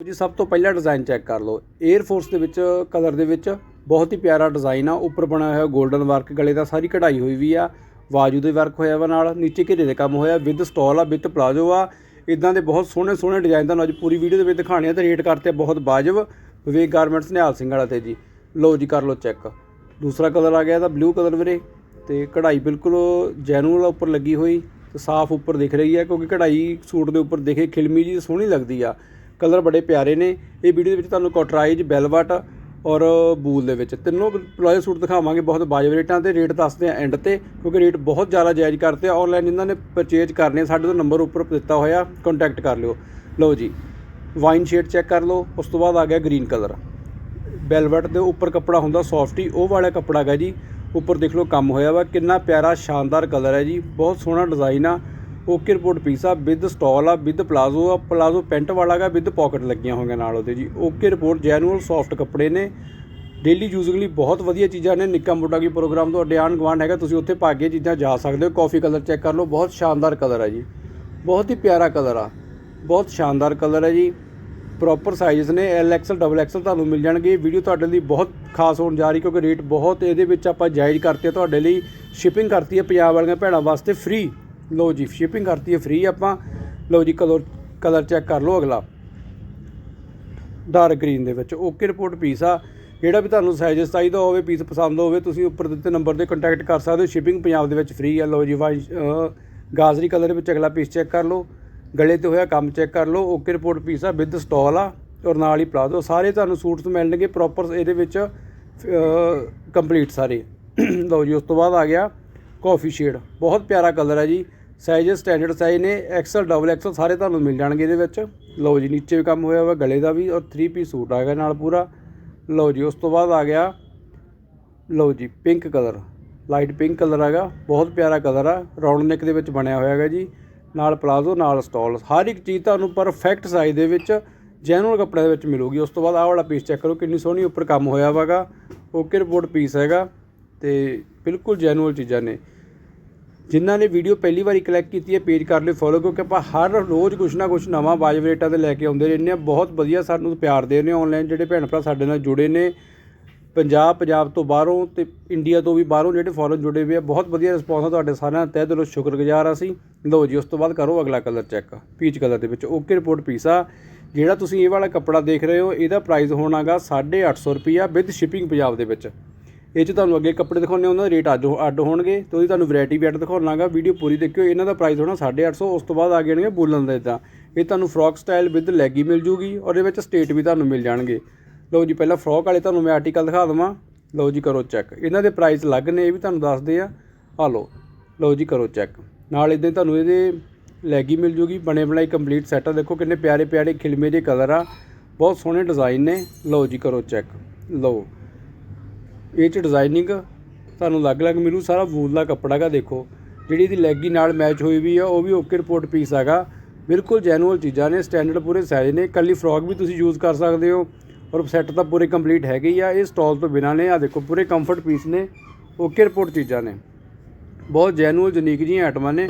ਜੀ, ਸਭ ਤੋਂ ਪਹਿਲਾ ਡਿਜ਼ਾਈਨ ਚੈੱਕ ਕਰ ਲਓ। 에ਅਰ ਫੋਰਸ ਦੇ ਵਿੱਚ ਕਲਰ ਦੇ ਵਿੱਚ ਬਹੁਤ ਹੀ ਪਿਆਰਾ ਡਿਜ਼ਾਈਨ ਆ। ਉੱਪਰ ਬਣਾਇਆ ਹੋਇਆ 골ਡਨ ਵਰਕ ਗਲੇ ਦਾ ਸਾਰੀ ਕਢਾਈ ਹੋਈ ਵੀ ਆ। ਬਾਜੂ ਦੇ ਵਰਕ ਹੋਇਆ ਵਾ ਨਾਲ, ਨੀਚੇ ਘੇਰੇ ਦੇ ਕੰਮ ਹੋਇਆ। ਵਿਦ ਸਟਾਲ ਆ ਵਿਦ ਪਲਾਜੋ ਆ। ਇਦਾਂ ਦੇ ਬਹੁਤ ਸੋਹਣੇ ਸੋਹਣੇ ਡਿਜ਼ਾਈਨ ਤੁਹਾਨੂੰ ਅੱਜ ਪੂਰੀ ਵੀਡੀਓ ਦੇ ਵਿੱਚ ਦਿਖਾਣੇ ਆ ਤੇ ਰੇਟ ਕਰਤੇ ਬਹੁਤ ਵਾਜਬ। ਵਿਵੇਕ ਗਾਰਮੈਂਟਸ ਨਿਹਾਲ ਸਿੰਘ ਵਾਲਾ ਤੇ ਜੀ। ਲਓ ਜੀ, ਕਰ ਲਓ ਚੈੱਕ ਦੂਸਰਾ ਕਲਰ ਆ ਗਿਆ ਤਾਂ ਬਲੂ ਕਲਰ ਵੀਰੇ। ਤੇ ਕਢਾਈ ਬਿਲਕੁਲ ਜੈਨੂਅਲ ਉੱਪਰ ਲੱਗੀ ਹੋਈ। ਤੇ ਸਾਫ਼ ਉੱਪਰ ਦਿਖ ਰਹੀ ਹੈ ਕਿਉਂਕਿ ਕਢਾਈ ਸੂਟ ਦੇ ਉੱਪਰ ਦਿਖੇ ਖਿਲਮੀ ਜੀ ਸੋਹਣੀ ਲੱਗਦੀ ਆ। ਕਲਰ ਬੜੇ ਪਿਆਰੇ ਨੇ। ਇਹ ਵੀਡੀਓ ਦੇ ਵਿੱਚ ਤੁਹਾਨੂੰ ਕੋਟਰਾਈਜ ਬੈਲਵਟ ਔਰ ਬੂਲ ਦੇ ਵਿੱਚ। ਤਿੰਨੋਂ ਪਲਾਜੋ ਸੂਟ ਦਿਖਾਵਾਂਗੇ ਬਹੁਤ ਵਾਜਬ ਰੇਟਾਂ ਤੇ। ਰੇਟ ਦੱਸਦੇ ਆ ਐਂਡ ਤੇ, ਕਿਉਂਕਿ ਰੇਟ ਬਹੁਤ ਜ਼ਿਆਦਾ ਜਾਇਜ਼ ਕਰਤੇ ਆ। ਆਨਲਾਈਨ ਜਿਨ੍ਹਾਂ ਨੇ ਪਰਚੇਜ ਕਰਨੇ ਸਾਡੇ ਤੋਂ ਨੰਬਰ ਉੱਪਰ ਦਿੱਤਾ ਹੋਇਆ। ਕੰਟੈਕਟ ਕਰ ਲਿਓ। ਲਓ ਜੀ ਵਾਈਨ ਸ਼ੇਡ ਚੈੱਕ ਕਰ ਲਓ। ਉਸ ਤੋਂ ਬਾਅਦ ਆ ਗਿਆ ਗ੍ਰੀਨ ਕਲਰ ਬੈਲਵਟ ਦੇ ਉੱਪਰ ਕੱਪੜਾ ਹੁੰਦਾ ਸੌਫਟੀ ਉਹ ਵਾਲਾ ਕੱਪੜਾ ਹੈਗਾ ਜੀ। ਉੱਪਰ ਦੇਖ ਲਓ ਕੰਮ ਹੋਇਆ ਵਾ। ਕਿੰਨਾ ਪਿਆਰਾ, ਸ਼ਾਨਦਾਰ ਕਲਰ ਹੈ ਜੀ। ਬਹੁਤ ਸੋਹਣਾ ਡਿਜ਼ਾਈਨ ਆ। ਓਕੇ ਰਿਪੋਰਟ ਪੀਸ ਆ ਵਿਦ ਸਟਾਲ ਆ ਵਿਦ ਪਲਾਜ਼ੋ ਆ ਪਲਾਜ਼ੋ ਪੈਂਟ ਵਾਲਾ ਗਾ ਵਿਦ ਪਾਕਟ ਲੱਗੀਆਂ ਹੋਈਆਂ ਨਾਲ ਉਹਦੇ ਜੀ। ਓਕੇ ਰਿਪੋਰਟ ਜੈਨੂਅਲ ਸੌਫਟ ਕੱਪੜੇ ਨੇ। ਡੇਲੀ ਯੂਜ਼ ਲਈ ਬਹੁਤ ਵਧੀਆ ਚੀਜ਼ਾਂ ਨੇ। ਨਿੱਕਾ ਮੋਟਾ ਕੀ ਪ੍ਰੋਗਰਾਮ ਤੁਹਾਡੇ ਆਣ ਗੁਆਂਢ ਹੈਗਾ, ਤੁਸੀਂ ਉੱਥੇ ਪਾ ਕੇ ਚੀਜ਼ਾਂ ਜਾ ਸਕਦੇ ਹੋ। ਕਾਫੀ ਕਲਰ ਚੈੱਕ ਕਰ ਲਓ, ਬਹੁਤ ਸ਼ਾਨਦਾਰ ਕਲਰ ਆ ਜੀ। ਬਹੁਤ ਹੀ ਪਿਆਰਾ ਕਲਰ ਆ। ਬਹੁਤ ਸ਼ਾਨਦਾਰ ਕਲਰ ਹੈ ਜੀ। ਪ੍ਰੋਪਰ ਸਾਈਜ਼ ਨੇ। ਐਲ ਐਕਸਲ ਡਬਲ ਐਕਸਲ ਤੁਹਾਨੂੰ ਮਿਲ ਜਾਣਗੇ। ਵੀਡੀਓ ਤੁਹਾਡੇ ਲਈ ਬਹੁਤ ਖਾਸ ਹੋਣ ਜਾ ਰਹੀ, ਕਿਉਂਕਿ ਰੇਟ ਬਹੁਤ ਇਹਦੇ ਵਿੱਚ ਆਪਾਂ ਜਾਇਜ਼ ਕਰਤੇ ਤੁਹਾਡੇ ਲਈ ਸ਼ਿਪਿੰਗ ਕਰਤੀ ਹੈ ਪੰਜਾਬ ਵਾਲੀਆਂ ਭੈਣਾਂ ਵਾਸਤੇ ਫ੍ਰੀ ਲਓ ਜੀ ਸ਼ਿਪਿੰਗ ਕਰਤੀ ਹੈ ਫ੍ਰੀ ਆਪਾਂ। ਲਓ ਜੀ ਕਲਰ ਕਲਰ ਚੈੱਕ ਕਰ ਲਓ ਅਗਲਾ। ਡਾਰਕ ਗ੍ਰੀਨ ਦੇ ਵਿੱਚ। ਓਕੇ ਰਿਪੋਰਟ ਪੀਸ ਆ। ਜਿਹੜਾ ਵੀ ਤੁਹਾਨੂੰ ਸਾਈਜ਼ ਚਾਹੀਦਾ ਹੋਵੇ ਪੀਸ ਪਸੰਦ ਹੋਵੇ, ਤੁਸੀਂ ਉੱਪਰ ਦਿੱਤੇ ਨੰਬਰ ਤੇ ਕੰਟੈਕਟ ਕਰ ਸਕਦੇ ਹੋ। ਸ਼ਿਪਿੰਗ ਪੰਜਾਬ ਦੇ ਵਿੱਚ ਫ੍ਰੀ ਆ। ਲਓ ਜੀ, ਵਾਈ ਗਾਜ਼ਰੀ ਕਲਰ ਦੇ ਵਿੱਚ ਅਗਲਾ ਪੀਸ ਚੈੱਕ ਕਰ ਲਓ। ਗਲੇ ਤੇ ਹੋਇਆ ਕੰਮ ਚੈੱਕ ਕਰ ਲਓ। ਓਕੇ ਰਿਪੋਰਟ ਪੀਸ ਆ। ਵਿਦ ਸਟਾਲ ਆ ਔਰ ਨਾਲ ਹੀ ਪਲਾਜ਼ੋ ਸਾਰੇ ਤੁਹਾਨੂੰ ਸੂਟਸ ਮਿਲਣਗੇ ਪ੍ਰੋਪਰ ਇਹਦੇ ਵਿੱਚ ਕੰਪਲੀਟ ਸਾਰੇ। ਲਓ ਜੀ, ਉਸ ਤੋਂ ਬਾਅਦ ਆ ਗਿਆ ਕਾਫੀ ਸ਼ੇਡ ਬਹੁਤ ਪਿਆਰਾ ਕਲਰ ਹੈ ਜੀ। ਸਾਈਜ਼ ਸਟੈਂਡਰਡ ਸਾਈਜ਼ ਨੇ ਐਕਸਲ ਡਬਲ ਐਕਸਲ ਸਾਰੇ ਤੁਹਾਨੂੰ ਮਿਲ ਜਾਣਗੇ ਇਹਦੇ ਵਿੱਚ। ਲਓ ਜੀ, ਨੀਚੇ ਵੀ ਕੰਮ ਹੋਇਆ ਹੋਇਆ ਗਲੇ ਦਾ ਵੀ, ਔਰ 3 ਪੀਸ ਸੂਟ ਆ ਗਿਆ ਨਾਲ ਪੂਰਾ। ਲਓ ਜੀ, ਉਸ ਤੋਂ ਬਾਅਦ ਆ ਗਿਆ, ਲਓ ਜੀ pink colour light pink colour ਹੈਗਾ ਬਹੁਤ ਪਿਆਰਾ ਕਲਰ ਆ ਰਾਉਂਡ ਨੈਕ ਦੇ ਵਿੱਚ ਬਣਿਆ ਹੋਇਆ ਹੈਗਾ ਜੀ। ਨਾਲ ਪਲਾਜ਼ੋ ਨਾਲ ਸਟਾਲ ਹਰ ਇੱਕ ਚੀਜ਼ ਤੁਹਾਨੂੰ ਪਰਫੈਕਟ ਸਾਈਜ਼ ਦੇ ਵਿੱਚ ਜੈਨੂਅਲ ਕੱਪੜੇ ਦੇ ਵਿੱਚ ਮਿਲੂਗੀ। ਉਸ ਤੋਂ ਬਾਅਦ ਆਹ ਵਾਲਾ ਪੀਸ ਚੈੱਕ ਕਰੋ, ਕਿੰਨੀ ਸੋਹਣੀ ਉੱਪਰ ਕੰਮ ਹੋਇਆ ਵਾਗਾ। ਓਕੇ ਰਿਪੋਰਟ ਪੀਸ ਹੈਗਾ, ਤੇ ਬਿਲਕੁਲ ਜੈਨੂਅਲ ਚੀਜ਼ਾਂ ਨੇ। ਜਿਨ੍ਹਾਂ ਨੇ ਵੀਡੀਓ ਪਹਿਲੀ ਵਾਰੀ ਕਲਿੱਕ ਕੀਤੀ ਹੈ ਪੇਜ ਕਰ ਲਿਓ ਫੋਲੋ ਕਿਉਂਕਿ ਆਪਾਂ ਹਰ ਰੋਜ਼ ਕੁਛ ਨਾ ਕੁਛ ਨਵਾਂ ਵਾਜਬ ਰੇਟਾਂ ਤੇ ਲੈ ਕੇ ਆਉਂਦੇ ਰਹਿੰਦੇ ਹਾਂ। ਬਹੁਤ ਵਧੀਆ ਸਾਨੂੰ ਪਿਆਰ ਦੇ ਰਹੇ ਨੇ ਆਨਲਾਈਨ ਜਿਹੜੇ ਭੈਣ ਭਰਾ ਸਾਡੇ ਨਾਲ ਜੁੜੇ ਨੇ। ਪੰਜਾਬ ਪੰਜਾਬ ਤੋਂ ਬਾਹਰੋਂ ਤੇ ਇੰਡੀਆ ਤੋਂ ਵੀ ਬਾਹਰੋਂ ਜਿਹੜੇ ਫੋਰਨ ਜੁੜੇ ਹੋਏ ਆ। ਬਹੁਤ ਵਧੀਆ ਰਿਸਪੌਂਸ ਆ ਤੁਹਾਡੇ ਸਾਰਿਆਂ ਦਾ। ਤਹਿ ਦਿਲੋਂ ਸ਼ੁਕਰਗੁਜ਼ਾਰ ਆ ਅਸੀਂ। ਲਓ ਜੀ, ਉਸ ਤੋਂ ਬਾਅਦ ਕਰੋ ਅਗਲਾ ਕਲਰ ਚੈੱਕ ਪੀਚ ਕਲਰ ਦੇ ਵਿੱਚ ਓਕੇ ਰਿਪੋਰਟ ਪੀਸਾ ਜਿਹੜਾ ਤੁਸੀਂ ਇਹ ਵਾਲਾ ਕੱਪੜਾ ਦੇਖ ਰਹੇ ਹੋ, ਇਹਦਾ ਪ੍ਰਾਈਸ ਹੋਣਾਗਾ 850 ਰੁਪਿਆ ਵਿਦ ਸ਼ਿਪਿੰਗ ਪੰਜਾਬ ਦੇ ਵਿੱਚ। ਇਹ 'ਚ ਤੁਹਾਨੂੰ ਅੱਗੇ ਕੱਪੜੇ ਦਿਖਾਉਣੇ ਉਹਨਾਂ ਦੇ ਰੇਟ ਅੱਡ ਅੱਡ ਹੋਣਗੇ ਤੇ ਉਹਦੀ ਤੁਹਾਨੂੰ ਵੈਰਾਈਟੀ ਵੀ ਅੱਡ ਦਿਖਾਉਣਾਗਾ ਵੀਡੀਓ ਪੂਰੀ ਦੇਖਿਓ, ਇਹਨਾਂ ਦਾ ਪ੍ਰਾਈਸ ਹੋਣਾ 850 ਉਸ ਤੋਂ ਬਾਅਦ ਆ ਜਾਣਗੇ ਬੁਲਨ ਦੇ ਤਾਂ। ਇਹ ਤੁਹਾਨੂੰ ਫਰੋਕ ਸਟਾਈਲ ਵਿਦ ਲੈਗੀ ਮਿਲ ਜੂਗੀ ਔਰ ਇਹਦੇ ਵਿੱਚ ਸਟੇਟ ਵੀ ਤੁਹਾਨੂੰ ਮਿਲ ਜਾਣਗੇ। ਲਓ ਜੀ, ਪਹਿਲਾਂ ਫਰੋਕ ਵਾਲੇ ਤੁਹਾਨੂੰ ਮੈਂ ਆਰਟੀਕਲ ਦਿਖਾ ਦਵਾਂ। ਲਓ ਜੀ, ਕਰੋ ਚੈੱਕ ਇਹਨਾਂ ਦੇ ਪ੍ਰਾਈਸ ਅਲੱਗ ਨੇ, ਇਹ ਵੀ ਤੁਹਾਨੂੰ ਦੱਸਦੇ ਆ। ਆ ਲਓ ਲਓ ਜੀ, ਕਰੋ ਚੈੱਕ ਨਾਲ ਇਦਾਂ ਤੁਹਾਨੂੰ ਇਹਦੇ ਲੈਗੀ ਮਿਲ ਜੂਗੀ, ਬਣੇ ਬਣਾਈ ਕੰਪਲੀਟ ਸੈਟ ਆ। ਦੇਖੋ ਕਿੰਨੇ ਪਿਆਰੇ ਪਿਆਰੇ ਖਿਲਮੇ ਜਿਹੇ ਕਲਰ ਆ। ਬਹੁਤ ਸੋਹਣੇ ਡਿਜ਼ਾਈਨ ਨੇ। ਲਓ ਜੀ, ਕਰੋ ਚੈੱਕ ਲਓ। ਇਹ ਚ ਡਿਜ਼ਾਈਨਿੰਗ ਤੁਹਾਨੂੰ ਅਲੱਗ-ਅਲੱਗ ਮਿਲੂ, ਸਾਰਾ ਵੂਲ ਦਾ ਕੱਪੜਾ ਹੈਗਾ ਦੇਖੋ। ਜਿਹੜੀ ਇਹਦੀ ਲੈਗੀ ਨਾਲ ਮੈਚ ਹੋਈ ਵੀ ਆ, ਉਹ ਵੀ ਓਕੇ ਰਿਪੋਰਟ ਪੀਸ ਹੈਗਾ। ਬਿਲਕੁਲ ਜੈਨੂਅਲ ਚੀਜ਼ਾਂ ਨੇ ਸਟੈਂਡਰਡ ਪੂਰੇ ਸਾਈਜ਼ ਨੇ। ਕੱਲੀ ਫਰੋਕ ਵੀ ਤੁਸੀਂ ਯੂਜ਼ ਕਰ ਸਕਦੇ ਹੋ ਔਰ ਸੈੱਟ ਤਾਂ ਪੂਰੇ ਕੰਪਲੀਟ ਹੈਗੇ ਹੀ ਆ। ਇਹ ਸਟਾਲ ਤੋਂ ਬਿਨਾ ਨੇ ਆ ਦੇਖੋ, ਪੂਰੇ ਕੰਫਰਟ ਪੀਸ ਨੇ ਓਕੇ ਰਿਪੋਰਟ ਚੀਜ਼ਾਂ ਨੇ। ਬਹੁਤ ਜੈਨੂਅਲ ਯੂਨੀਕ ਜਿਹੀਆਂ ਆਈਟਮਾਂ ਨੇ।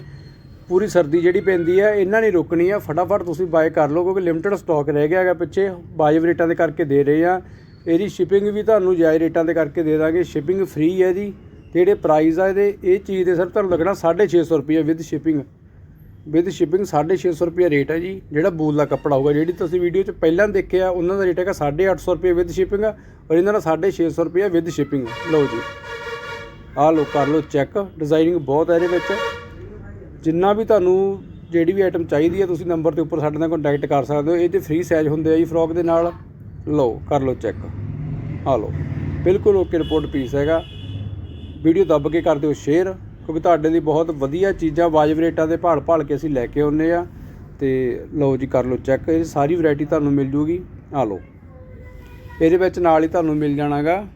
ਪੂਰੀ ਸਰਦੀ ਜਿਹੜੀ ਪੈਂਦੀ ਹੈ ਇਹਨਾਂ ਨੇ ਰੁਕਣੀ ਆ। ਫਟਾਫਟ ਤੁਸੀਂ ਬਾਏ ਕਰ ਲਓ, ਕਿਉਂਕਿ ਲਿਮਟਿਡ ਸਟਾਕ ਰਹਿ ਗਿਆ ਹੈਗਾ ਪਿੱਛੇ। ਵਾਜਬ ਰੇਟਾਂ ਦੇ ਕਰਕੇ ਦੇ ਰਹੇ ਆ। ਇਹਦੀ ਸ਼ਿਪਿੰਗ ਵੀ ਤੁਹਾਨੂੰ ਜਾਇਜ਼ ਰੇਟਾਂ ਦੇ ਕਰਕੇ ਦੇ ਦਾਂਗੇ। ਸ਼ਿਪਿੰਗ ਫ੍ਰੀ ਹੈ ਜੀ ਤੇ ਜਿਹੜੇ ਪ੍ਰਾਈਸ ਆ ਇਹਦੇ, ਇਹ ਚੀਜ਼ ਦੇ ਸਰ ਤੁਹਾਨੂੰ ਲੱਗਣਾ 650 ਰੁਪਏ ਵਿਦ ਸ਼ਿਪਿੰਗ ਵਿਦ ਸ਼ਿਪਿੰਗ 650 ਰੁਪਏ ਰੇਟ ਹੈ ਜੀ, ਜਿਹੜਾ ਬੂਲ ਦਾ ਕੱਪੜਾ ਹੋਊਗਾ। ਜਿਹੜੀ ਤੁਸੀਂ ਵੀਡੀਓ 'ਚ ਪਹਿਲਾਂ ਦੇਖਿਆ, ਉਹਨਾਂ ਦਾ ਰੇਟ ਹੈਗਾ 850 ਰੁਪਏ ਵਿਦ ਸ਼ਿਪਿੰਗ ਔਰ ਇਹਨਾਂ ਦਾ 650 ਰੁਪਏ ਵਿਦ ਸ਼ਿਪਿੰਗ ਲਓ ਜੀ। ਆਹ ਲੋ ਕਰ ਲਓ ਚੈੱਕ ਡਿਜ਼ਾਈਨਿੰਗ ਬਹੁਤ ਹੈ ਇਹਦੇ ਵਿੱਚ। ਜਿੰਨਾ ਵੀ ਤੁਹਾਨੂੰ ਜਿਹੜੀ ਵੀ ਆਈਟਮ ਚਾਹੀਦੀ ਹੈ, ਤੁਸੀਂ ਨੰਬਰ ਦੇ ਉੱਪਰ ਸਾਡੇ ਨਾਲ ਕੰਟੈਕਟ ਕਰ ਸਕਦੇ ਹੋ। ਇਹ ਤੇ ਫ੍ਰੀ ਸਾਈਜ਼ ਹੁੰਦੇ ਆ ਜੀ ਫਰੋਕ ਦੇ ਨਾਲ। ਲਓ, ਕਰ ਲਓ ਚੈੱਕ ਆ ਲਓ। ਬਿਲਕੁਲ ਓਕੇ ਰਿਪੋਰਟ ਪੀਸ ਹੈਗਾ। ਵੀਡੀਓ ਦੱਬ ਕੇ ਕਰ ਦਿਓ ਸ਼ੇਅਰ ਕਿਉਂਕਿ ਤੁਹਾਡੇ ਲਈ ਬਹੁਤ ਵਧੀਆ ਚੀਜ਼ਾਂ, ਵਾਜਬ ਰੇਟਾਂ ਦੇ ਭਾਲ ਭਾਲ ਕੇ ਅਸੀਂ ਲੈ ਕੇ ਆਉਂਦੇ ਆ ਤੇ ਲਓ ਜੀ, ਕਰ ਲਓ ਚੈੱਕ ਇਹ ਸਾਰੀ ਵੈਰਾਈਟੀ ਤੁਹਾਨੂੰ ਮਿਲ ਜੂਗੀ। ਆ ਲਓ। ਇਹਦੇ ਵਿੱਚ ਨਾਲ ਹੀ ਤੁਹਾਨੂੰ ਮਿਲ ਜਾਣਾਗਾ।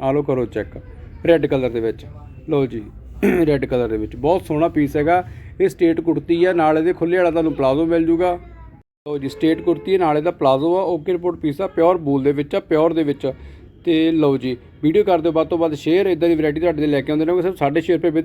ਆ ਲਓ, ਕਰੋ ਚੈੱਕ ਰੈੱਡ ਕਲਰ ਦੇ ਵਿੱਚ। ਲਓ ਜੀ ਰੈੱਡ ਕਲਰ ਦੇ ਵਿੱਚ। ਬਹੁਤ ਸੋਹਣਾ ਪੀਸ ਹੈਗਾ। ਇਹ ਸਟੇਟ ਕੁੜਤੀ ਆ। ਨਾਲ ਇਹਦੇ ਖੁੱਲੇ ਵਾਲਾ ਤੁਹਾਨੂੰ ਪਲਾਜ਼ੋ ਮਿਲ ਜੂਗਾ। ਲਓ ਜੀ, ਸਟੇਟ ਕੁੜਤੀ ਹੈ, ਨਾਲ ਇਹਦਾ ਪਲਾਜ਼ੋ ਆ, ਓਕੇ ਰਿਪੋਰਟ ਪੀਸ ਆ ਪਿਓਰ ਬੂਲ ਦੇ ਵਿੱਚ ਆ ਪਿਓਰ ਦੇ ਵਿੱਚ। ਤੇ ਲਓ ਜੀ ਵੀਡੀਓ ਕਰ ਦਿਓ, ਵੱਧ ਤੋਂ ਵੱਧ ਸ਼ੇਅਰ ਇਦਾਂ ਦੀ ਵੈਰਾਈਟੀ ਤੁਹਾਡੇ ਲਈ ਲੈ ਕੇ ਆਉਂਦੇ ਨੇ ਸਿਰਫ 6.5 ਰੁਪਏ ਵਿੱਚ